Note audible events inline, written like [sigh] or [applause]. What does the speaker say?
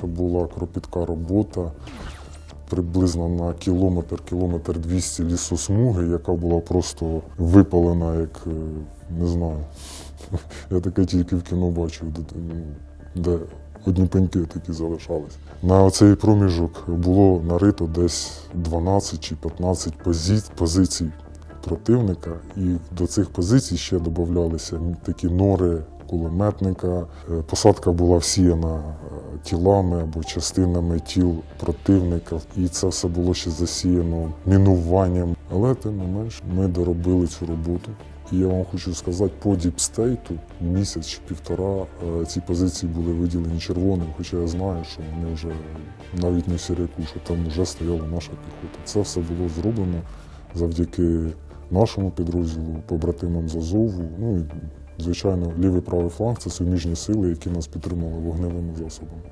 Це була кропітка робота. Приблизно на кілометр, кілометр 200 лісосмуги, яка була просто випалена, як е, не знаю. [laughs] Я таке тільки в кіно бачив, де, одні пеньки такі залишались. На цей проміжок було нарито десь 12 чи 15 позицій, противника, і до цих позицій ще додавалися такі нори кулеметника. Е, Посадка була всіяна тілами або частинами тіл противника, і це все було ще засіяно мінуванням. Але тим не менш ми доробили цю роботу. І я вам хочу сказати, по діпстейту місяць чи півтора е, ці позиції були виділені червоним, хоча я знаю, що вони вже навіть не в сіряку, що там вже стояла наша піхота. Це все було зроблено завдяки нашому підрозділу, побратимам з Азову. Ну і звичайно, лівий правий фланг це суміжні сили, які нас підтримали вогневими засобами.